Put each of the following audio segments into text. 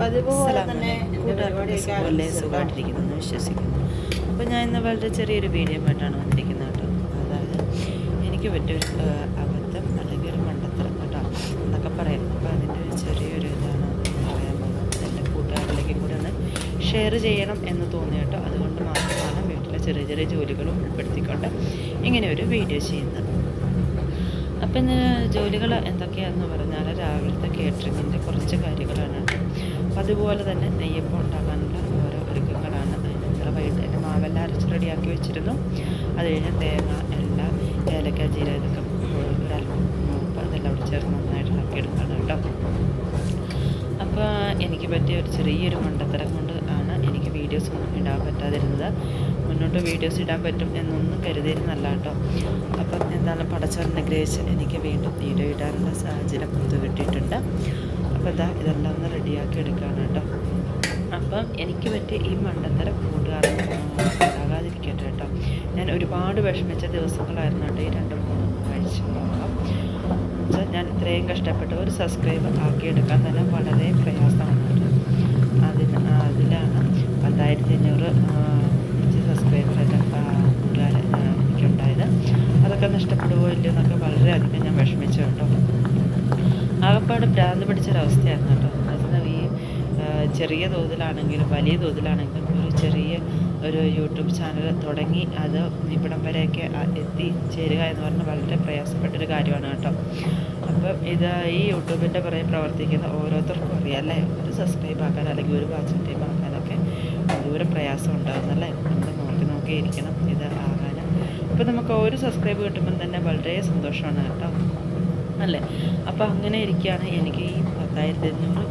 പതിവുപോലെ തന്നെ സുഖമായിട്ടിരിക്കുന്നു വിശ്വസിക്കുന്നു. അപ്പോൾ ഞാൻ ഇന്ന് വളരെ ചെറിയൊരു വീഡിയോ ആയിട്ടാണ് വന്നിരിക്കുന്നത് കേട്ടോ. അതായത് എനിക്ക് പറ്റിയൊരു ഏഹ്, അബദ്ധം അല്ലെങ്കിൽ ഒരു മണ്ടത്തരം കേട്ടോ എന്നൊക്കെ പറയാം. അപ്പോൾ അതിന്റെ ഒരു ചെറിയൊരു ഇതാണ് പറയാൻ പോകുന്നത്. എന്റെ കൂട്ടുകാരിലേക്ക് കൂടെ ഒന്ന് ഷെയർ ചെയ്യണം എന്ന് തോന്നി കേട്ടോ. അതുകൊണ്ട് മാത്രമാണ് വീട്ടിലെ ചെറിയ ചെറിയ ജോലികളും ഉൾപ്പെടുത്തിക്കൊണ്ട് ഇങ്ങനെ ഒരു വീഡിയോ ചെയ്യുന്നത്. അപ്പം ഇന്ന് ജോലികൾ എന്തൊക്കെയാണെന്ന് പറഞ്ഞാൽ രാവിലത്തെ കേറ്ററിങ്ങിന്റെ കുറച്ച് കാര്യങ്ങളാണ് കേട്ടോ. അതുപോലെ തന്നെ നെയ്യപ്പം ഉണ്ടാക്കാനുള്ള ഓരോ ഒരുക്കങ്ങളാണ്. അതിനെത്ര വൈകിട്ട് എന്റെ മാവെല്ലാം അരച്ച് റെഡിയാക്കി വെച്ചിരുന്നു. അത് കഴിഞ്ഞ് തേങ്ങ എല്ലാം ഏലക്ക ജീരകം ഒരല്പം ഉപ്പ് അതെല്ലാം കൂടി ചേർന്ന് നന്നായിട്ട് ഇളക്കിയെടുക്കണം കേട്ടോ. അപ്പോൾ എനിക്ക് പറ്റിയ ഒരു ചെറിയൊരു മണ്ടത്തരം കൊണ്ട് ആണ് എനിക്ക് വീഡിയോസ് ഒന്നും ഇടാൻ പറ്റാതിരുന്നത്. മുന്നോട്ട് വീഡിയോസ് ഇടാൻ പറ്റും എന്നൊന്നും കരുതിയിരുന്നല്ല കേട്ടോ. അപ്പം എന്താണ് പടച്ചവനെ ഗ്രഹിച്ച് എനിക്ക് വീണ്ടും വീഡിയോ ഇടാനുള്ള സാഹചര്യം ഇത് കിട്ടിയിട്ടുണ്ട്. അപ്പോൾ ഇതാ ഇതെല്ലാം ഒന്ന് റെഡിയാക്കി എടുക്കുകയാണ് കേട്ടോ. അപ്പം എനിക്ക് പറ്റിയ ഈ മണ്ടത്തരം കൂട്ടുകാരൻ ഉണ്ടാകാതിരിക്കട്ടെ കേട്ടോ. ഞാൻ ഒരുപാട് വിഷമിച്ച ദിവസങ്ങളായിരുന്നു കേട്ടോ ഈ രണ്ട് മൂന്ന് ആഴ്ചകളോളം. ഞാൻ ഇത്രയും കഷ്ടപ്പെട്ട് ഒരു സബ്സ്ക്രൈബ് ആക്കിയെടുക്കാൻ തന്നെ വളരെ പ്രയാസമാണ്. അതിന് അതിലാണ് പത്തായിരത്തി അഞ്ഞൂറ് സബ്സ്ക്രൈബർ എന്റെ കൂട്ടുകാരൻ എനിക്കുണ്ടായത് അതൊക്കെ നഷ്ടപ്പെടുമോ ഇല്ലയോ എന്നൊക്കെ വളരെയധികം ഞാൻ വിഷമിച്ചു കേട്ടോ. ആകപ്പാട് ഭ്രാന്ത് പിടിച്ചൊരവസ്ഥയായിരുന്നു കേട്ടോ. ഈ ചെറിയ തോതിലാണെങ്കിലും വലിയ തോതിലാണെങ്കിലും ഒരു ചെറിയ ഒരു യൂട്യൂബ് ചാനൽ തുടങ്ങി അത് ഇവിടം വരെയൊക്കെ ആ എത്തി ചേരുക എന്ന് പറഞ്ഞാൽ വളരെ പ്രയാസപ്പെട്ടൊരു കാര്യമാണ് കേട്ടോ. അപ്പം ഇത് ഈ യൂട്യൂബിന്റെ പുറകെ പ്രവർത്തിക്കുന്ന ഓരോരുത്തർക്കും അറിയാം അല്ലേ? ഒരു സബ്സ്ക്രൈബ് ആക്കാൻ അല്ലെങ്കിൽ ഒരു വാച്ച് ടൈം ആക്കാനൊക്കെ ദൂരം പ്രയാസം ഉണ്ടാകുന്നല്ലേ നമ്മൾ നോക്കി നോക്കി ഇരിക്കണം. ഇത് ആകാൻ ഇപ്പം നമുക്ക് ഒരു സബ്സ്ക്രൈബ് കിട്ടുമ്പം തന്നെ വളരെ സന്തോഷമാണ് കേട്ടോ. അല്ലേ? അപ്പോൾ അങ്ങനെ ഇരിക്കുകയാണ് എനിക്ക് ഈ പത്തായിരത്തി അഞ്ഞൂറ്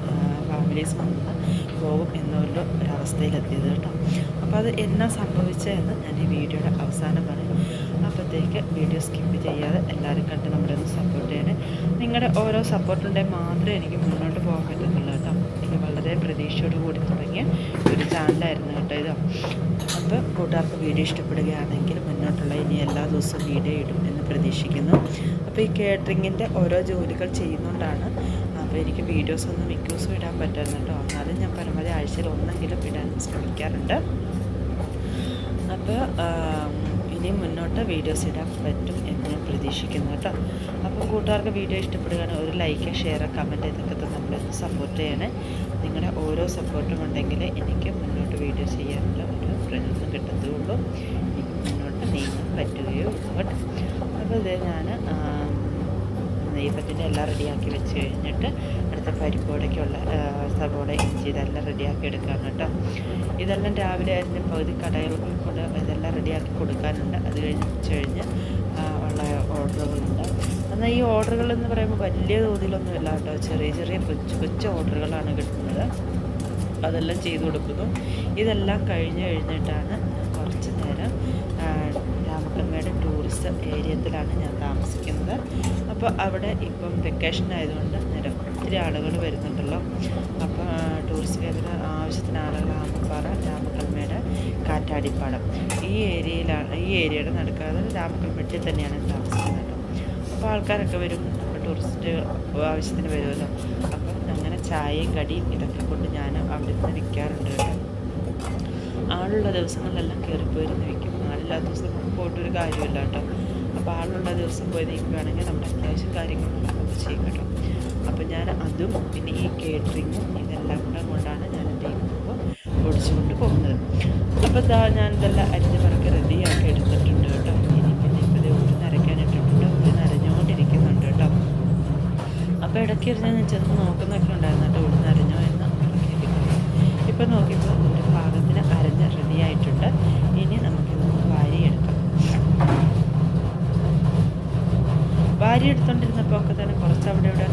ഫാമിലീസ് വന്ന് പോകും എന്നുള്ള ഒരവസ്ഥയിലെത്തിയത് കേട്ടോ. അപ്പോൾ അത് എന്നാ സംഭവിച്ചതെന്ന് ഞാൻ ഈ വീഡിയോയുടെ അവസാനം പറയും. അപ്പോഴത്തേക്ക് വീഡിയോ സ്കിപ്പ് ചെയ്യാതെ എല്ലാവരും കണ്ട് നമ്മുടെ ഒന്ന് സപ്പോർട്ട് ചെയ്യണേ. നിങ്ങളുടെ ഓരോ സപ്പോർട്ടുണ്ടെങ്കിൽ മാത്രമേ എനിക്ക് മുന്നോട്ട് പോകാൻ പറ്റുന്നുള്ളൂ കേട്ടോ. വളരെ പ്രതീക്ഷയോട് കൂടി തുടങ്ങിയ ഒരു ചാനലായിരുന്നു കേട്ടോ ഇത്. അപ്പോൾ കൂട്ടുകാർക്ക് വീഡിയോ ഇഷ്ടപ്പെടുകയാണെങ്കിൽ മുന്നോട്ടുള്ള ഇനി എല്ലാ ദിവസവും വീഡിയോ ഇടും എന്ന് പ്രതീക്ഷിക്കുന്നു. അപ്പോൾ ഈ കേറ്ററിങ്ങിന്റെ ഓരോ ജോലികൾ ചെയ്യുന്നുകൊണ്ടാണ് അപ്പോൾ എനിക്ക് വീഡിയോസ് ഒന്നും മിക്ക ദിവസവും ഇടാൻ പറ്റുന്നു കേട്ടോ. എന്നാലും ഞാൻ പരമാവധി ആഴ്ചയിൽ ഒന്നെങ്കിലും ഇടാൻ ശ്രമിക്കാറുണ്ട്. അപ്പോൾ ഇനി മുന്നോട്ട് വീഡിയോസ് ഇടാൻ പറ്റും എന്ന് ഞാൻ പ്രതീക്ഷിക്കുന്നു കേട്ടോ. അപ്പം കൂട്ടുകാർക്ക് വീഡിയോ ഇഷ്ടപ്പെടുകയാണെങ്കിൽ ഒരു ലൈക്ക് ഷെയർ കമന്റ് ഇതൊക്കെ നമ്മളെ സപ്പോർട്ട് ചെയ്യണേ. നിങ്ങളുടെ ഓരോ സപ്പോർട്ടും ഉണ്ടെങ്കിൽ എനിക്ക് മുന്നോട്ട് വീഡിയോ ചെയ്യാനുള്ള ഒരു പ്രചോദനം കിട്ടത്തുള്ളൂ എനിക്ക് മുന്നോട്ട് നീങ്ങാൻ പറ്റുകയുള്ളൂ ബട്ട് അപ്പോൾ ഇത് ഞാൻ നെയ്യപ്പത്തിന്റെ എല്ലാം റെഡിയാക്കി വെച്ച് കഴിഞ്ഞിട്ട് അടുത്ത പരിപ്പോടയ്ക്കുള്ള സബോള ഇഞ്ചി ഇതെല്ലാം റെഡിയാക്കി എടുക്കാൻ കേട്ടോ. ഇതെല്ലാം രാവിലെ അതിന്റെ പകുതി കടകൾക്ക് കൊണ്ട് ഇതെല്ലാം റെഡിയാക്കി കൊടുക്കാനുണ്ട്. അത് കഴിഞ്ഞ് കഴിഞ്ഞ് ഉള്ള ഓർഡറുകളുണ്ട് എന്നാൽ ഈ ഓർഡറുകൾ എന്ന് പറയുമ്പോൾ വലിയ തോതിലൊന്നുമില്ല കേട്ടോ. ചെറിയ ചെറിയ കൊച്ചു കൊച്ചു ഓർഡറുകളാണ് കിട്ടുന്നത്. അതെല്ലാം ചെയ്തു കൊടുക്കുന്നു. ഇതെല്ലാം കഴിഞ്ഞ് കഴിഞ്ഞിട്ടാണ് കുറച്ച് നേരം. രാമക്കമ്മയുടെ ടൂറിസം ഏരിയത്തിലാണ് ഞാൻ താമസിക്കുന്നത്. അപ്പോൾ അവിടെ ഇപ്പം വെക്കേഷൻ ആയതുകൊണ്ട് നിരവധി ആളുകൾ വരുന്നുണ്ടല്ലോ. അപ്പോൾ ടൂറിസ്റ്റ് കേന്ദ്ര ആവശ്യത്തിന് ആളുകളാകുമ്പോൾ രാമക്കമ്മയുടെ കാറ്റാടിപ്പാടം. ഈ ഏരിയയിലാണ് ഈ ഏരിയയുടെ നടക്കാതെ രാമക്കൽമേട്ടിൽ തന്നെയാണ് താമസിക്കുന്നത്. അപ്പോൾ ആൾക്കാരൊക്കെ വരും. ടൂറിസ്റ്റ് ആവശ്യത്തിന് വരുമല്ലോ. അപ്പം അങ്ങനെ ചായയും കടിയും ഇതൊക്കെ കൊണ്ട് ഞാൻ അവിടെ നിന്ന് വിൽക്കാറുണ്ട് കേട്ടോ. ആളുള്ള ദിവസങ്ങളിലെല്ലാം കയറിപ്പോയിരുന്ന് വിൽക്കും. ആളില്ലാത്ത ദിവസം നമുക്ക് പോയിട്ടൊരു കാര്യമില്ല കേട്ടോ. അപ്പോൾ ആളുള്ള ദിവസം പോയി നിൽക്കുകയാണെങ്കിൽ നമ്മുടെ അത്യാവശ്യം കാര്യങ്ങളൊക്കെ നമുക്ക് ചെയ്യും കേട്ടോ. അപ്പോൾ ഞാൻ അതും പിന്നെ ഈ കേറ്ററിങ്ങും ഇതെല്ലാം കൂടെ കൊണ്ടാണ് ഞാൻ എന്റെ ഇപ്പോൾ ഓടിച്ചുകൊണ്ട് പോകുന്നത്. അപ്പോൾ ഞാൻ ഇതെല്ലാം അരിഞ്ഞ് പറക്കി റെഡിയാക്കി എടുത്തിട്ടുണ്ട് അപ്പോൾ ഇടയ്ക്ക് ഇരുന്ന് ചെന്ന് നോക്കുന്നൊക്കെ ഉണ്ടായിരുന്നു കേട്ടോ ഇവിടുന്ന് അറിഞ്ഞോ എന്ന് ഇപ്പം നോക്കിയപ്പോൾ ഒരു പാകത്തിന് അരഞ്ഞ് റെഡിയായിട്ടുണ്ട് ഇനി നമുക്കിതൊന്ന് വാരിയെടുക്കാം. വാരി എടുത്തോണ്ടിരുന്നപ്പോൾ ഒക്കെ തന്നെ കുറച്ച് അവിടെ ഇവിടെ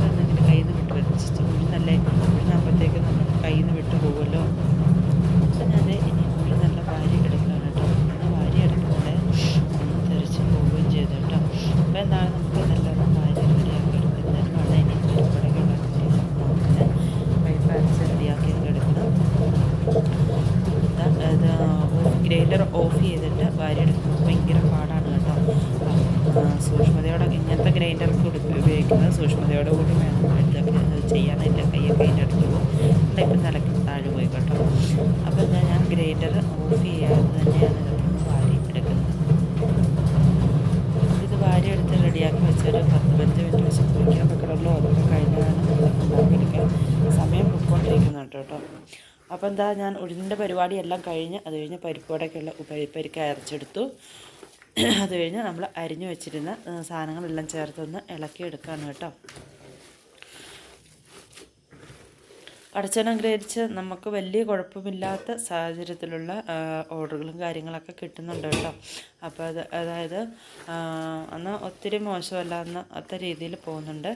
കേട്ടോ. അപ്പോൾ എന്താ ഞാൻ ഉഴുന്നിന്റെ പരിപാടിയെല്ലാം കഴിഞ്ഞ് അത് കഴിഞ്ഞ് പരിപ്പോടൊക്കെയുള്ള പരിപ്പരിക്ക അരച്ചെടുത്തു. അത് കഴിഞ്ഞ് നമ്മൾ അരിഞ്ഞു വെച്ചിരുന്ന സാധനങ്ങളെല്ലാം ചേർത്തൊന്ന് ഇളക്കി എടുക്കുകയാണ് കേട്ടോ. അടച്ചനുഗ്രഹിച്ച് നമുക്ക് വലിയ കുഴപ്പമില്ലാത്ത സാഹചര്യത്തിലുള്ള ഓർഡറുകളും കാര്യങ്ങളൊക്കെ കിട്ടുന്നുണ്ട് കേട്ടോ. അപ്പോൾ അത് അതായത് അന്ന് ഒത്തിരി മോശമല്ല അത്ത രീതിയിൽ പോകുന്നുണ്ട്.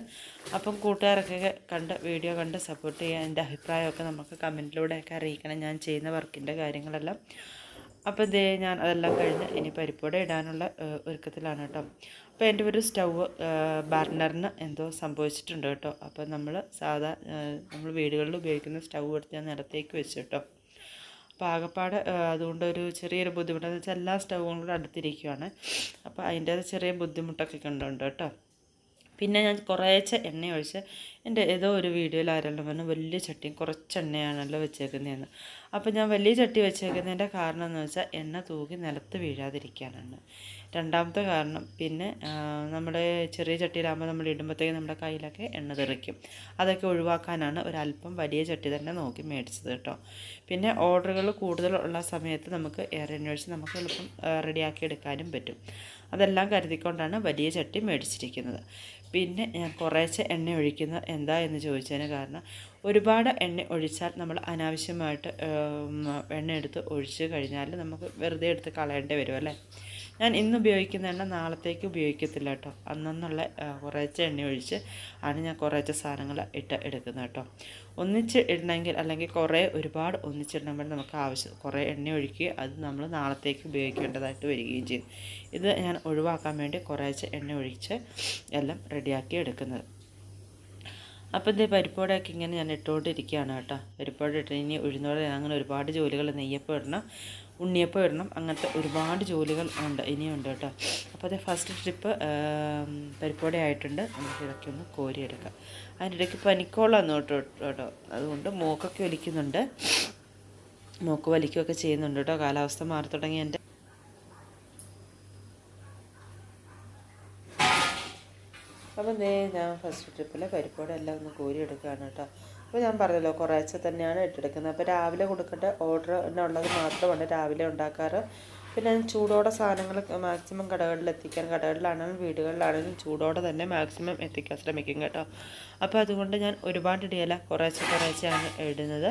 അപ്പം കൂട്ടുകാരൊക്കെ കണ്ട് വീഡിയോ കണ്ട് സപ്പോർട്ട് ചെയ്യുക എന്റെ അഭിപ്രായമൊക്കെ നമുക്ക് കമന്റിലൂടെയൊക്കെ അറിയിക്കണം. ഞാൻ ചെയ്യുന്ന വർക്കിന്റെ കാര്യങ്ങളെല്ലാം. അപ്പോൾ ഇതേ ഞാൻ അതെല്ലാം കഴിഞ്ഞ് ഇനി പരിപ്പോടെ ഇടാനുള്ള ഒരുക്കത്തിലാണ് കേട്ടോ. അപ്പോൾ എന്റെ ഒരു സ്റ്റൗവ് ബർണറിന് എന്തോ സംഭവിച്ചിട്ടുണ്ട് കേട്ടോ. അപ്പോൾ നമ്മൾ സാധാ നമ്മൾ വീടുകളിൽ ഉപയോഗിക്കുന്ന സ്റ്റൗ എടുത്ത് ഞാൻ നിലത്തേക്ക് വെച്ചു കേട്ടോ. അപ്പോൾ ആകെപ്പാട് അതുകൊണ്ട് ഒരു ചെറിയൊരു ബുദ്ധിമുട്ടെന്ന് വെച്ചാൽ എല്ലാ സ്റ്റൗവും കൂടെ അടുത്തിരിക്കുകയാണ് അപ്പോൾ അതിന്റെ ചെറിയ ബുദ്ധിമുട്ടൊക്കെ കണ്ടുണ്ട് കേട്ടോ. പിന്നെ ഞാൻ കുറേശ്ശെ എണ്ണ ഒഴിച്ച് എന്റെ ഏതോ ഒരു വീഡിയോയിൽ ആരെല്ലാം പറഞ്ഞു വലിയ ചട്ടിയും കുറച്ച് എണ്ണയാണല്ലോ വെച്ചേക്കുന്നതെന്ന് അപ്പോൾ ഞാൻ വലിയ ചട്ടി വെച്ചേക്കുന്നതിന്റെ കാരണം എന്ന് വെച്ചാൽ എണ്ണ തൂകി നിലത്ത് വീഴാതിരിക്കാനാണ്. രണ്ടാമത്തെ കാരണം പിന്നെ നമ്മുടെ ചെറിയ ചട്ടിയിലാകുമ്പോൾ നമ്മൾ ഇടുമ്പോഴത്തേക്കും നമ്മുടെ കയ്യിലൊക്കെ എണ്ണ തെറിക്കും. അതൊക്കെ ഒഴിവാക്കാനാണ് ഒരല്പം വലിയ ചട്ടി തന്നെ നോക്കി മേടിച്ചത് കേട്ടോ. പിന്നെ ഓർഡറുകൾ കൂടുതലുള്ള സമയത്ത് നമുക്ക് എയർ എണ്ണ ഒഴിച്ച് നമുക്ക് എളുപ്പം റെഡിയാക്കി എടുക്കാനും പറ്റും. അതെല്ലാം കരുതിക്കൊണ്ടാണ് വലിയ ചട്ടി മേടിച്ചിരിക്കുന്നത്. പിന്നെ ഞാൻ കുറേശ്ശെ എണ്ണ ഒഴിക്കുന്നത് എന്താ എന്ന് ചോദിച്ചതിന് കാരണം ഒരുപാട് എണ്ണ ഒഴിച്ചാൽ നമ്മൾ അനാവശ്യമായിട്ട് എണ്ണ എടുത്ത് ഒഴിച്ച് കഴിഞ്ഞാൽ നമുക്ക് വെറുതെ എടുത്ത് കളയേണ്ടി വരും അല്ലേ? ഞാൻ ഇന്ന് ഉപയോഗിക്കുന്ന എണ്ണ നാളത്തേക്ക് ഉപയോഗിക്കത്തില്ല കേട്ടോ. അന്നെന്നുള്ള കുറേച്ച എണ്ണ ഒഴിച്ച് ആണ് ഞാൻ കുറേച്ച സാധനങ്ങൾ ഇട്ട് എടുക്കുന്നത് കേട്ടോ. ഒന്നിച്ച് ഇടണമെങ്കിൽ അല്ലെങ്കിൽ കുറേ ഒരുപാട് ഒന്നിച്ചിടണമെങ്കിൽ നമുക്ക് ആവശ്യം കുറേ എണ്ണ ഒഴിക്കുകയും അത് നമ്മൾ നാളത്തേക്ക് ഉപയോഗിക്കേണ്ടതായിട്ട് വരികയും ചെയ്യും. ഇത് ഞാൻ ഒഴിവാക്കാൻ വേണ്ടി കുറേച്ച എണ്ണ ഒഴിച്ച് എല്ലാം റെഡിയാക്കി എടുക്കുന്നത്. അപ്പോൾ ഇതേ പരിപ്പോടൊക്കെ ഇങ്ങനെ ഞാൻ ഇട്ടുകൊണ്ടിരിക്കുകയാണ് കേട്ടോ. പരിപ്പോടെ ഇട്ട് ഇനി ഉഴുന്നോടെ അങ്ങനെ ഒരുപാട് ജോലികൾ നെയ്യപ്പം ഇടണം. ഉണ്ണിയപ്പം ഇടണം. അങ്ങനത്തെ ഒരുപാട് ജോലികൾ ഉണ്ട് ഇനിയുണ്ട് കേട്ടോ. അപ്പോൾ അത് ഫസ്റ്റ് ട്രിപ്പ് പരിപ്പോടെ ആയിട്ടുണ്ട്. നമുക്ക് ഇതൊക്കെ ഒന്ന് കോരിയെടുക്കാം. അതിന്റെ ഇടയ്ക്ക് പനിക്കോളാന്ന് കേട്ടോ കേട്ടോ. അതുകൊണ്ട് മൂക്കൊക്കെ ഒലിക്കുന്നുണ്ട് മൂക്ക് വലിക്കുകയൊക്കെ ചെയ്യുന്നുണ്ട് കേട്ടോ. കാലാവസ്ഥ മാറി തുടങ്ങി എന്റെ. അപ്പം നേ ഞാൻ ഫസ്റ്റ് ട്രിപ്പിൽ പരിപ്പോടെ എല്ലാം ഒന്ന് കോരിയെടുക്കുകയാണ് കേട്ടോ. അപ്പോൾ ഞാൻ പറഞ്ഞല്ലോ കുറേശ്ശെ തന്നെയാണ് ഇട്ടെടുക്കുന്നത്. അപ്പോൾ രാവിലെ കൊടുക്കേണ്ട ഓർഡർ ഉള്ളത് മാത്രമാണ് രാവിലെ ഉണ്ടാക്കാറ്. പിന്നെ ചൂടോടെ സാധനങ്ങൾ മാക്സിമം കടകളിൽ എത്തിക്കാൻ കടകളിലാണെങ്കിലും വീടുകളിലാണെങ്കിലും ചൂടോടെ തന്നെ മാക്സിമം എത്തിക്കാൻ ശ്രമിക്കും കേട്ടോ. അപ്പോൾ അതുകൊണ്ട് ഞാൻ ഒരുപാട് ഇടിയല്ല കുറേശ്ശെ കുറേശ്ശെയാണ് ഇടുന്നത്.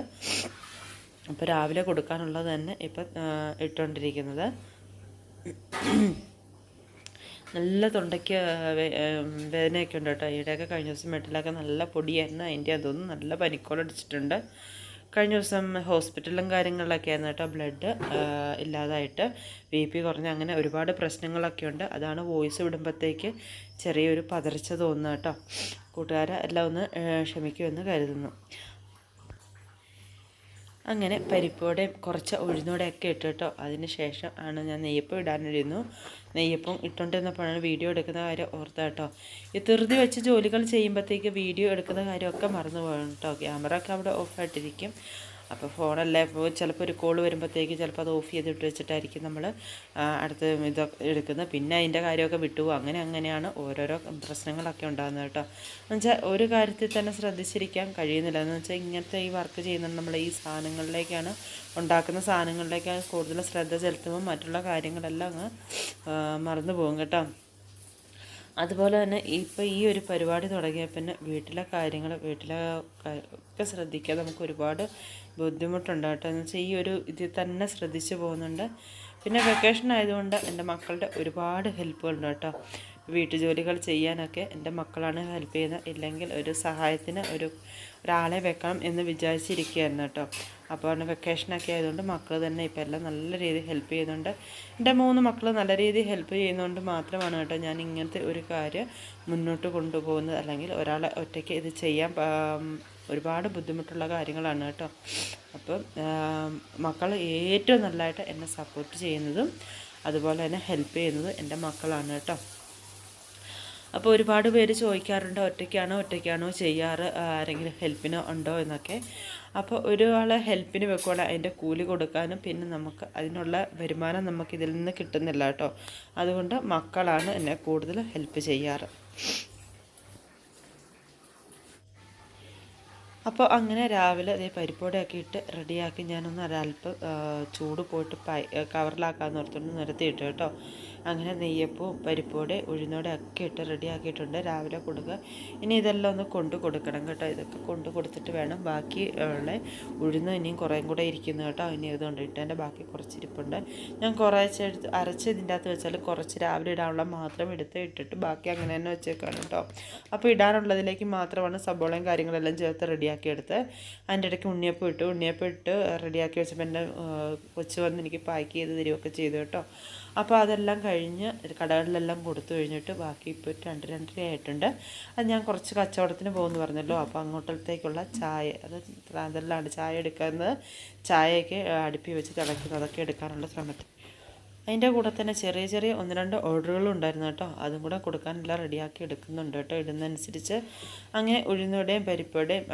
അപ്പോൾ രാവിലെ കൊടുക്കാനുള്ളത് തന്നെ ഇപ്പം ഇട്ടുകൊണ്ടിരിക്കുന്നത് നല്ല തൊണ്ടയ്ക്ക് വേദനയൊക്കെ ഉണ്ട് കേട്ടോ. ഈടെയൊക്കെ കഴിഞ്ഞ ദിവസം മെട്ടിലൊക്കെ നല്ല പൊടിയായിരുന്നു. അതിന്റെ അതൊന്നും നല്ല പനിക്കോളടിച്ചിട്ടുണ്ട് കഴിഞ്ഞ ദിവസം ഹോസ്പിറ്റലും കാര്യങ്ങളിലൊക്കെ ആയിരുന്നു കേട്ടോ ബ്ലഡ് ഇല്ലാതായിട്ട്. ബി പി കുറഞ്ഞ് അങ്ങനെ ഒരുപാട് പ്രശ്നങ്ങളൊക്കെ ഉണ്ട്. അതാണ് വോയിസ് വിടുമ്പോഴത്തേക്ക് ചെറിയൊരു പതർച്ച തോന്നുന്നു കേട്ടോ. കൂട്ടുകാരെ എല്ലാം ഒന്ന് ക്ഷമിക്കുമെന്ന് കരുതുന്നു. അങ്ങനെ പരിപ്പോടെയും കുറച്ച് ഉഴുന്നോടെയൊക്കെ ഇട്ട് കേട്ടോ. അതിന് ശേഷം ആണ് ഞാൻ നെയ്യപ്പം ഇടാനിരുന്നു. നെയ്യപ്പം ഇട്ടുകൊണ്ടിരുന്നപ്പോഴാണ് വീഡിയോ എടുക്കുന്ന കാര്യം ഓർത്ത കേട്ടോ. ഈ ധൃതി വെച്ച് ജോലികൾ ചെയ്യുമ്പോഴത്തേക്ക് വീഡിയോ എടുക്കുന്ന കാര്യമൊക്കെ മറന്നു പോകണം കേട്ടോ. ക്യാമറ ഒക്കെ അവിടെ ഓഫായിട്ടിരിക്കും അപ്പോൾ ഫോണല്ലേ ഇപ്പോൾ ചിലപ്പോൾ ഒരു കോൾ വരുമ്പോഴത്തേക്ക് ചിലപ്പോൾ അത് ഓഫ് ചെയ്തിട്ട് വെച്ചിട്ടായിരിക്കും നമ്മൾ അടുത്ത് ഇത് എടുക്കുന്നത്. പിന്നെ അതിന്റെ കാര്യമൊക്കെ വിട്ടുപോകും അങ്ങനെ അങ്ങനെയാണ് ഓരോരോ പ്രശ്നങ്ങളൊക്കെ ഉണ്ടാകുന്നത് കേട്ടോ. എന്നുവെച്ചാൽ ഒരു കാര്യത്തിൽ തന്നെ ശ്രദ്ധിച്ചിരിക്കാൻ കഴിയുന്നില്ല. എന്ന് വെച്ചാൽ ഇങ്ങനത്തെ ഈ വർക്ക് ചെയ്യുന്നത് നമ്മൾ ഈ സാധനങ്ങളിലേക്കാണ് ഉണ്ടാക്കുന്ന സാധനങ്ങളിലേക്കാണ് കൂടുതൽ ശ്രദ്ധ ചെലുത്തുമ്പോൾ മറ്റുള്ള കാര്യങ്ങളെല്ലാം അങ്ങ് മറന്നു പോകും കേട്ടോ. അതുപോലെ തന്നെ ഇപ്പോൾ ഈ ഒരു പരിപാടി തുടങ്ങിയാൽ പിന്നെ വീട്ടിലെ കാര്യങ്ങൾ വീട്ടിലെ ഒക്കെ ശ്രദ്ധിക്കാൻ നമുക്ക് ഒരുപാട് ബുദ്ധിമുട്ടുണ്ട് കേട്ടോ. എന്ന് വെച്ചാൽ ഈ ഒരു ഇതിൽ തന്നെ ശ്രദ്ധിച്ചു പോകുന്നുണ്ട്. പിന്നെ വെക്കേഷൻ ആയതുകൊണ്ട് എന്റെ മക്കളുടെ ഒരുപാട് ഹെൽപ്പുകളുണ്ട് കേട്ടോ. വീട്ടുജോലികൾ ചെയ്യാനൊക്കെ എന്റെ മക്കളാണ് ഹെൽപ്പ് ചെയ്യുന്നത്. ഇല്ലെങ്കിൽ ഒരു സഹായത്തിന് ഒരു ഒരാളെ വെക്കണം എന്ന് വിചാരിച്ചിരിക്കുകയായിരുന്നു കേട്ടോ. അപ്പോൾ വെക്കേഷനൊക്കെ ആയതുകൊണ്ട് മക്കൾ തന്നെ ഇപ്പോൾ എല്ലാം നല്ല രീതിയിൽ ഹെൽപ്പ് ചെയ്യുന്നുണ്ട്. എന്റെ മൂന്ന് മക്കൾ നല്ല രീതിയിൽ ഹെൽപ്പ് ചെയ്യുന്നതുകൊണ്ട് മാത്രമാണ് കേട്ടോ ഞാൻ ഇങ്ങനത്തെ ഒരു കാര്യം മുന്നോട്ട് കൊണ്ടുപോകുന്നത്. അല്ലെങ്കിൽ ഒരാളെ ഒറ്റയ്ക്ക് ഇത് ചെയ്യാൻ ഒരുപാട് ബുദ്ധിമുട്ടുള്ള കാര്യങ്ങളാണ് കേട്ടോ. അപ്പം മക്കൾ ഏറ്റവും നല്ലതായിട്ട് എന്നെ സപ്പോർട്ട് ചെയ്യുന്നതും അതുപോലെ തന്നെ ഹെൽപ്പ് ചെയ്യുന്നതും എന്റെ മക്കളാണ് കേട്ടോ. അപ്പോൾ ഒരുപാട് പേര് ചോദിക്കാറുണ്ട് ഒറ്റയ്ക്കാണോ ഒറ്റയ്ക്കാണോ ചെയ്യാറ്? ആരെങ്കിലും ഹെൽപ്പിനോ ഉണ്ടോ? എന്നൊക്കെ. അപ്പോൾ ഒരാളെ ഹെൽപ്പിന് വെക്കുവാണ് അതിന്റെ കൂലി കൊടുക്കാനും പിന്നെ നമുക്ക് അതിനുള്ള വരുമാനം നമുക്ക് ഇതിൽ നിന്ന് കിട്ടുന്നില്ല കേട്ടോ. അതുകൊണ്ട് മക്കളാണ് എന്നെ കൂടുതൽ ഹെൽപ്പ് ചെയ്യാറ്. അപ്പോൾ അങ്ങനെ രാവിലെ അതേ പരിപ്പോടെയൊക്കെ ഇട്ട് റെഡിയാക്കി ഞാനൊന്ന് ഒരല്പം ചൂട് പോയിട്ട് പൈ കവറിലാക്കാമെന്ന് ഓർത്തുകൊണ്ട് നിരത്തിയിട്ട് കേട്ടോ. അങ്ങനെ നെയ്യപ്പവും പരിപ്പോടെ ഉഴുന്നോടെ ഒക്കെ ഇട്ട് റെഡിയാക്കിയിട്ടുണ്ട്. രാവിലെ കൊടുക്കുക. ഇനി ഇതെല്ലാം ഒന്ന് കൊണ്ട് കൊടുക്കണം കേട്ടോ. ഇതൊക്കെ കൊണ്ട് കൊടുത്തിട്ട് വേണം. ബാക്കി ഉള്ള ഉഴുന്ന് ഇനിയും കുറേയും കൂടെ ഇരിക്കുന്നു കേട്ടോ. ഇനി ഇതുകൊണ്ട് ഇട്ടതിന്റെ ബാക്കി കുറച്ചിരിപ്പുണ്ട് ഞാൻ കുറച്ച് എടുത്ത് അരച്ച് ഇതിന്റെ അകത്ത് വെച്ചാൽ കുറച്ച് രാവിലെ ഇടാനുള്ള മാത്രം എടുത്ത് ഇട്ടിട്ട് ബാക്കി അങ്ങനെ തന്നെ വെച്ചേക്കാണ് കേട്ടോ. അപ്പോൾ ഇടാനുള്ളതിലേക്ക് മാത്രമാണ് സബോളയും കാര്യങ്ങളെല്ലാം ചേർത്ത് റെഡിയാക്കി എടുത്ത് അതിന്റെ ഇടയ്ക്ക് ഉണ്ണിയപ്പം ഇട്ട്. ഉണ്ണിയപ്പം ഇട്ട് റെഡിയാക്കി വെച്ചപ്പോൾ എന്റെ കൊച്ചു വന്ന് എനിക്ക് പാക്ക് ചെയ്ത് തരികയൊക്കെ ചെയ്തു കേട്ടോ. അപ്പോൾ അതെല്ലാം കഴിഞ്ഞ് കടകളിലെല്ലാം കൊടുത്തു കഴിഞ്ഞിട്ട് ബാക്കി ഇപ്പോൾ രണ്ട് രണ്ടര ആയിട്ടുണ്ട്. അത് ഞാൻ കുറച്ച് കച്ചവടത്തിന് പോകുമെന്ന് പറഞ്ഞല്ലോ. അപ്പോൾ അങ്ങോട്ടത്തേക്കുള്ള ചായ അത് അതെല്ലാം ചായ എടുക്കുന്നത്. ചായയൊക്കെ അടുപ്പി വെച്ച് തിളയ്ക്കുന്നതൊക്കെ എടുക്കാനുള്ള ശ്രമത്തിൽ അതിന്റെ കൂടെ തന്നെ ചെറിയ ചെറിയ ഒന്ന് രണ്ട് ഓർഡറുകളും ഉണ്ടായിരുന്നു കേട്ടോ. അതും കൂടെ കൊടുക്കാനെല്ലാം റെഡിയാക്കി എടുക്കുന്നുണ്ട് കേട്ടോ. ഇടുന്നതനുസരിച്ച് അങ്ങനെ ഉഴുന്നുവടയും പരിപ്പുവടയും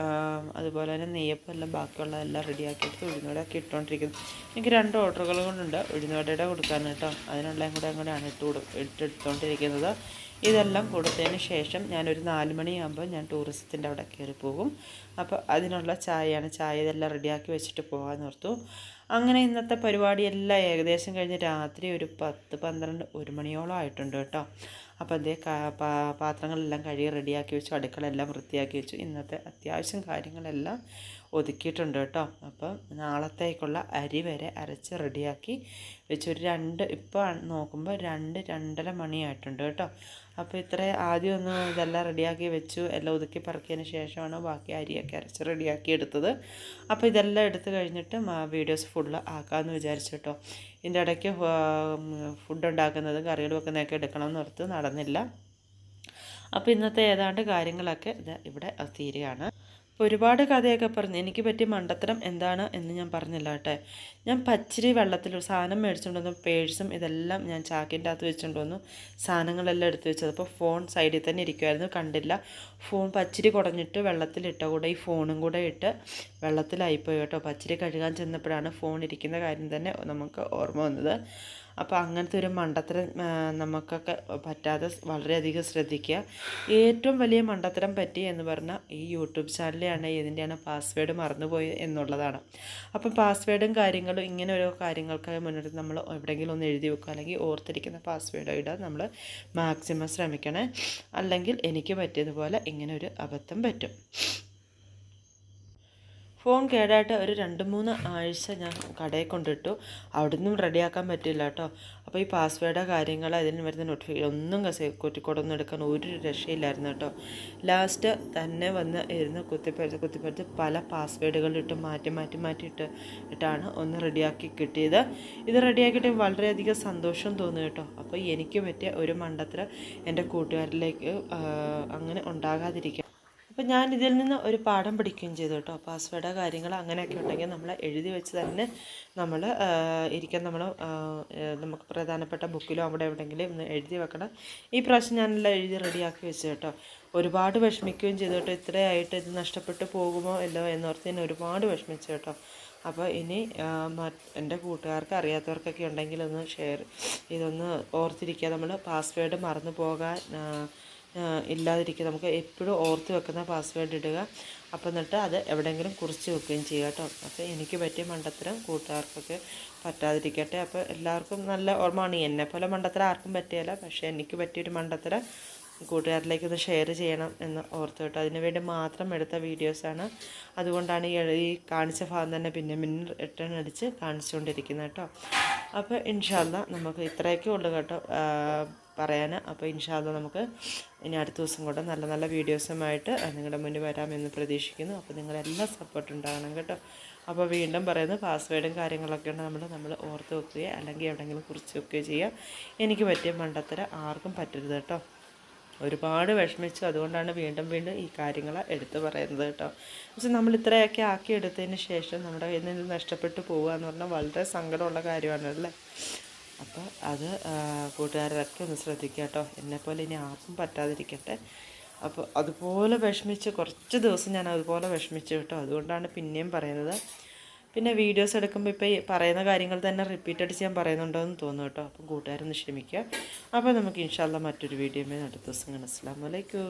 അതുപോലെ തന്നെ നെയ്യപ്പം എല്ലാം ബാക്കിയുള്ളതെല്ലാം റെഡിയാക്കി എടുത്ത് ഉഴുന്നുവടയൊക്കെ ഇട്ടുകൊണ്ടിരിക്കുന്നു. എനിക്ക് രണ്ട് ഓർഡറുകൾ കൊണ്ടുണ്ട് ഉഴുന്നുവടയുടെ കൊടുക്കാൻ കേട്ടോ. അതിനുള്ളതും കൂടെ കൂടെയാണ് ഇട്ട് കൊടു ഇതെല്ലാം കൊടുത്തതിന് ശേഷം ഞാനൊരു നാല് മണിയാകുമ്പോൾ ഞാൻ ടൂറിസത്തിന്റെ അവിടെ കയറി പോകും. അപ്പോൾ അതിനുള്ള ചായയാണ്. ചായ ഇതെല്ലാം റെഡിയാക്കി വെച്ചിട്ട് പോകാമെന്ന് ഓർത്തു. അങ്ങനെ ഇന്നത്തെ പരിപാടിയെല്ലാം ഏകദേശം കഴിഞ്ഞ് രാത്രി ഒരു പത്ത് പന്ത്രണ്ട് ഒരു മണിയോളം ആയിട്ടുണ്ട് കേട്ടോ. അപ്പോൾ അതേ പാത്രങ്ങളെല്ലാം കഴുകി റെഡിയാക്കി വെച്ചു. അടുക്കളെല്ലാം വൃത്തിയാക്കി വെച്ചു. ഇന്നത്തെ അത്യാവശ്യം കാര്യങ്ങളെല്ലാം ഒതുക്കിയിട്ടുണ്ട് കേട്ടോ. അപ്പം നാളത്തേക്കുള്ള അരി വരെ അരച്ച് റെഡിയാക്കി വെച്ച് ഒരു രണ്ട് ഇപ്പോൾ നോക്കുമ്പോൾ രണ്ട് രണ്ടര മണിയായിട്ടുണ്ട് കേട്ടോ. അപ്പോൾ ഇത്ര ആദ്യം ഒന്ന് ഇതെല്ലാം റെഡിയാക്കി വെച്ചു. എല്ലാം ഒതുക്കി പറക്കിയതിന് ശേഷമാണ് ബാക്കി അരിയൊക്കെ അരച്ച് റെഡിയാക്കി എടുത്തത്. അപ്പോൾ ഇതെല്ലാം എടുത്തു കഴിഞ്ഞിട്ട് വീഡിയോസ് ഫുള്ള് ആക്കാമെന്ന് വിചാരിച്ചു കേട്ടോ. ഇതിന്റെ ഇടയ്ക്ക് ഫുഡ് ഉണ്ടാക്കുന്നത് കറികൾ വെക്കുന്നതൊക്കെ എടുക്കണമെന്ന് ഓർത്ത് നടന്നില്ല. അപ്പോൾ ഇന്നത്തെ ഏതാണ്ട് കാര്യങ്ങളൊക്കെ ഇത് ഇവിടെ തീരുകയാണ്. ഒരുപാട് കഥയൊക്കെ പറഞ്ഞു. എനിക്ക് പറ്റിയ മണ്ടത്തരം എന്താണ് എന്ന് ഞാൻ പറഞ്ഞില്ല കേട്ടെ. ഞാൻ പച്ചരി വെള്ളത്തിൽ സാധനം മേടിച്ചുകൊണ്ട് വന്നു. പേഴ്സും ഇതെല്ലാം ഞാൻ ചാക്കിന്റെ അകത്ത് വെച്ചുകൊണ്ട് വന്നു. സാധനങ്ങളെല്ലാം എടുത്ത് വെച്ചത്. അപ്പോൾ ഫോൺ സൈഡിൽ തന്നെ ഇരിക്കുമായിരുന്നു കണ്ടില്ല. ഫോൺ പച്ചിരി കുടഞ്ഞിട്ട് വെള്ളത്തിലിട്ട കൂടെ ഈ ഫോണും കൂടെ ഇട്ട് വെള്ളത്തിലായിപ്പോയി കേട്ടോ. പച്ചരി കഴുകാൻ ചെന്നപ്പോഴാണ് ഫോൺ ഇരിക്കുന്ന കാര്യം തന്നെ നമുക്ക് ഓർമ്മ വന്നത്. അപ്പോൾ അങ്ങനത്തെ ഒരു മണ്ടത്തരം നമുക്കൊക്കെ പറ്റാതെ വളരെയധികം ശ്രദ്ധിക്കുക. ഏറ്റവും വലിയ മണ്ടത്തരം പറ്റി എന്ന് പറഞ്ഞാൽ ഈ യൂട്യൂബ് ചാനലിലാണ് ഇതിന്റെയാണ് പാസ്വേഡ് മറന്നുപോയി എന്നുള്ളതാണ്. അപ്പം പാസ്വേഡും കാര്യങ്ങളും ഇങ്ങനെ ഓരോ കാര്യങ്ങൾക്കായി മുന്നോട്ട് നമ്മൾ എവിടെയെങ്കിലും ഒന്ന് എഴുതി വെക്കുക. അല്ലെങ്കിൽ ഓർത്തിരിക്കുന്ന പാസ്വേഡ് ഇടാൻ നമ്മൾ മാക്സിമം ശ്രമിക്കണേ. അല്ലെങ്കിൽ എനിക്ക് പറ്റിയതുപോലെ ഇങ്ങനെ ഒരു അബദ്ധം പറ്റും. ഫോൺ കേടായിട്ട് ഒരു രണ്ട് മൂന്ന് ആഴ്ച ഞാൻ കടയിൽ കൊണ്ടിട്ടു. അവിടെ നിന്നും റെഡിയാക്കാൻ പറ്റില്ല കേട്ടോ. അപ്പോൾ ഈ പാസ്വേഡ് കാര്യങ്ങൾ അതിന് വരുന്ന നോട്ടിഫിക്കേഷൻ ഒന്നും കുറ്റിക്കോടൊന്നും എടുക്കാൻ ഒരു രക്ഷയില്ലായിരുന്നു കേട്ടോ. ലാസ്റ്റ് തന്നെ വന്ന് ഇരുന്ന് കുത്തിപ്പരിച്ച് കുത്തിപ്പരിച്ച് പല പാസ്വേഡുകളിട്ട് മാറ്റി മാറ്റി മാറ്റി ഇട്ട് ഇട്ടാണ് ഒന്ന് റെഡിയാക്കി കിട്ടിയത്. ഇത് റെഡിയാക്കിയിട്ട് വളരെയധികം സന്തോഷം തോന്നി കേട്ടോ. അപ്പോൾ എനിക്ക് പറ്റിയ ഒരു മണ്ടത്തിൽ എന്റെ കൂട്ടുകാരിലേക്ക് അങ്ങനെ ഉണ്ടാകാതിരിക്കാൻ അപ്പം ഞാൻ ഇതിൽ നിന്ന് ഒരു പാഠം പഠിക്കുകയും ചെയ്തു കേട്ടോ. പാസ്വേഡ് കാര്യങ്ങൾ അങ്ങനെയൊക്കെ ഉണ്ടെങ്കിൽ നമ്മൾ എഴുതി വെച്ച് തന്നെ നമ്മൾ ഇരിക്കാൻ നമ്മൾ നമുക്ക് പ്രധാനപ്പെട്ട ബുക്കിലോ അവിടെ എവിടെയെങ്കിലും ഒന്ന് എഴുതി വെക്കണം. ഈ പ്രാവശ്യം ഞാനെല്ലാം എഴുതി റെഡിയാക്കി വെച്ചു കേട്ടോ. ഒരുപാട് വിഷമിക്കുകയും ചെയ്തു കേട്ടോ. ഇത്രയായിട്ട് ഇത് നഷ്ടപ്പെട്ടു പോകുമോ അല്ലോ എന്നോർത്ത് ഞാൻ ഒരുപാട് വിഷമിച്ചു കേട്ടോ. അപ്പോൾ ഇനി എന്റെ കൂട്ടുകാർക്ക് അറിയാത്തവർക്കൊക്കെ ഉണ്ടെങ്കിൽ ഒന്ന് ഷെയർ ഇതൊന്ന് ഓർത്തിരിക്കുക. നമ്മൾ പാസ്വേഡ് മറന്നു പോകാൻ ഇല്ലാതിരിക്കുക. നമുക്ക് എപ്പോഴും ഓർത്ത് വെക്കുന്ന പാസ്വേഡ് ഇടുക. അപ്പം എന്നിട്ട് അത് എവിടെയെങ്കിലും കുറിച്ച് വെക്കുകയും ചെയ്യുക കേട്ടോ. അപ്പോൾ എനിക്ക് പറ്റിയ മണ്ടത്തരം കൂട്ടുകാർക്കൊക്കെ പറ്റാതിരിക്കട്ടെ. അപ്പോൾ എല്ലാവർക്കും നല്ല ഓർമ്മയാണ് എന്നെപ്പോലെ പോലെ മണ്ടത്തരം ആർക്കും പറ്റിയല്ല. പക്ഷേ എനിക്ക് പറ്റിയൊരു മണ്ടത്തരം കൂട്ടുകാരിലേക്ക് ഒന്ന് ഷെയർ ചെയ്യണം എന്ന് ഓർത്ത് കേട്ടോ അതിനുവേണ്ടി മാത്രം എടുത്ത വീഡിയോസാണ് അതുകൊണ്ടാണ് ഈ കാണിച്ച ഭാഗം തന്നെ പിന്നെ പിന്നെ റിട്ടേൺ അടിച്ച് കാണിച്ചുകൊണ്ടിരിക്കുന്നത് കേട്ടോ. അപ്പോൾ ഇൻഷാല്ല നമുക്ക് ഇത്രയൊക്കെ ഉള്ളു കേട്ടോ പറയാൻ അപ്പോൾ ഇൻഷാല്ല നമുക്ക് ഇനി അടുത്ത ദിവസം കൂടെ നല്ല നല്ല വീഡിയോസുമായിട്ട് നിങ്ങളുടെ മുന്നിൽ വരാമെന്ന് പ്രതീക്ഷിക്കുന്നു. അപ്പോൾ നിങ്ങളെല്ലാം സപ്പോർട്ട് ഉണ്ടാകണം കേട്ടോ. അപ്പോൾ വീണ്ടും പറയുന്നത് പാസ്വേഡും കാര്യങ്ങളൊക്കെ ഉണ്ട് നമ്മൾ നമ്മൾ ഓർത്ത് വെക്കുകയോ അല്ലെങ്കിൽ എവിടെയെങ്കിലും കുറിച്ച് വെക്കുകയോ ചെയ്യുക എനിക്ക് പറ്റിയ മണ്ടത്തര ആർക്കും പറ്റരുത് കേട്ടോ. ഒരുപാട് വിഷമിച്ചു. അതുകൊണ്ടാണ് വീണ്ടും വീണ്ടും ഈ കാര്യങ്ങൾ എടുത്തു പറയുന്നത് കേട്ടോ. പക്ഷെ നമ്മൾ ഇത്രയൊക്കെ ആക്കി എടുത്തതിന് ശേഷം നമ്മുടെ കയ്യിൽ നിന്ന് നഷ്ടപ്പെട്ടു പോവുക എന്ന് പറഞ്ഞാൽ വളരെ സങ്കടമുള്ള കാര്യമാണ് അല്ലേ? അപ്പോൾ അത് കൂട്ടുകാരൊക്കെ ഒന്ന് ശ്രദ്ധിക്കുക കേട്ടോ. എന്നെപ്പോലെ ഇനി ആർക്കും പറ്റാതിരിക്കട്ടെ. അപ്പോൾ അതുപോലെ വിഷമിച്ച് കുറച്ച് ദിവസം ഞാൻ അതുപോലെ വിഷമിച്ചു കേട്ടോ. അതുകൊണ്ടാണ് പിന്നെയും പറയുന്നത്. പിന്നെ വീഡിയോസ് എടുക്കുമ്പോൾ ഇപ്പോൾ പറയുന്ന കാര്യങ്ങൾ തന്നെ റിപ്പീറ്റ് അടിച്ച് ഞാൻ പറയുന്നുണ്ടോ എന്ന് തോന്നുന്നു കേട്ടോ. അപ്പം കൂട്ടുകാരൊന്ന് ക്ഷമിക്കുക അപ്പോൾ നമുക്ക് ഇൻഷാല്ല മറ്റൊരു വീഡിയോ അടുത്ത ദിവസം കാണാം. അസ്സാം വലൈക്കും